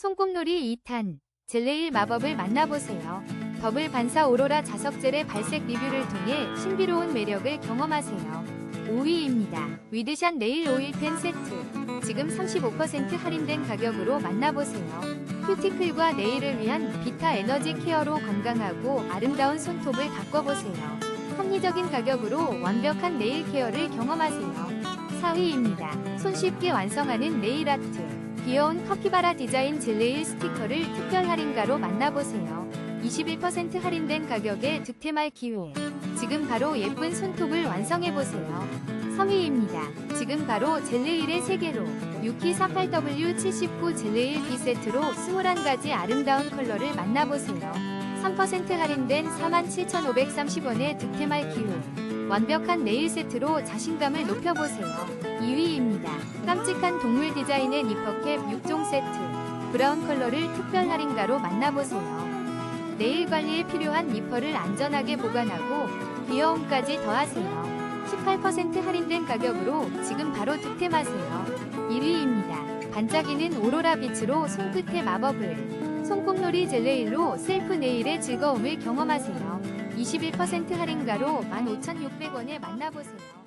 손꼽놀이 2탄 젤레일 마법을 만나보세요. 더블 반사 오로라 자석젤의 발색 리뷰를 통해 신비로운 매력을 경험하세요. 5위입니다. 위드샷 네일 오일 펜 세트. 지금 35% 할인된 가격으로 만나보세요. 큐티클과 네일을 위한 비타 에너지 케어로 건강하고 아름다운 손톱을 바꿔보세요. 합리적인 가격으로 완벽한 네일 케어를 경험하세요. 4위입니다. 손쉽게 완성하는 네일 아트. 귀여운 커피바라 디자인 젤레일 스티커를 특별 할인가로 만나보세요. 21% 할인된 가격에 득템할 기회. 지금 바로 예쁜 손톱을 완성해보세요. 3위입니다. 지금 바로 젤레일의 세계로 유키 48W79 젤레일 B세트로 21가지 아름다운 컬러를 만나보세요. 3% 할인된 47,530원에 득템할 기회. 완벽한 네일 세트로 자신감을 높여보세요. 2위입니다. 깜찍한 동물 디자인의 니퍼캡 6종 세트. 브라운 컬러를 특별 할인가로 만나보세요. 네일 관리에 필요한 니퍼를 안전하게 보관하고 귀여움까지 더하세요. 18% 할인된 가격으로 지금 바로 득템하세요. 1위입니다. 반짝이는 오로라 빛으로 손끝의 마법을 손꼽놀이 젤레일로 셀프 네일의 즐거움을 경험하세요. 21% 할인가로 15,600원에 만나보세요.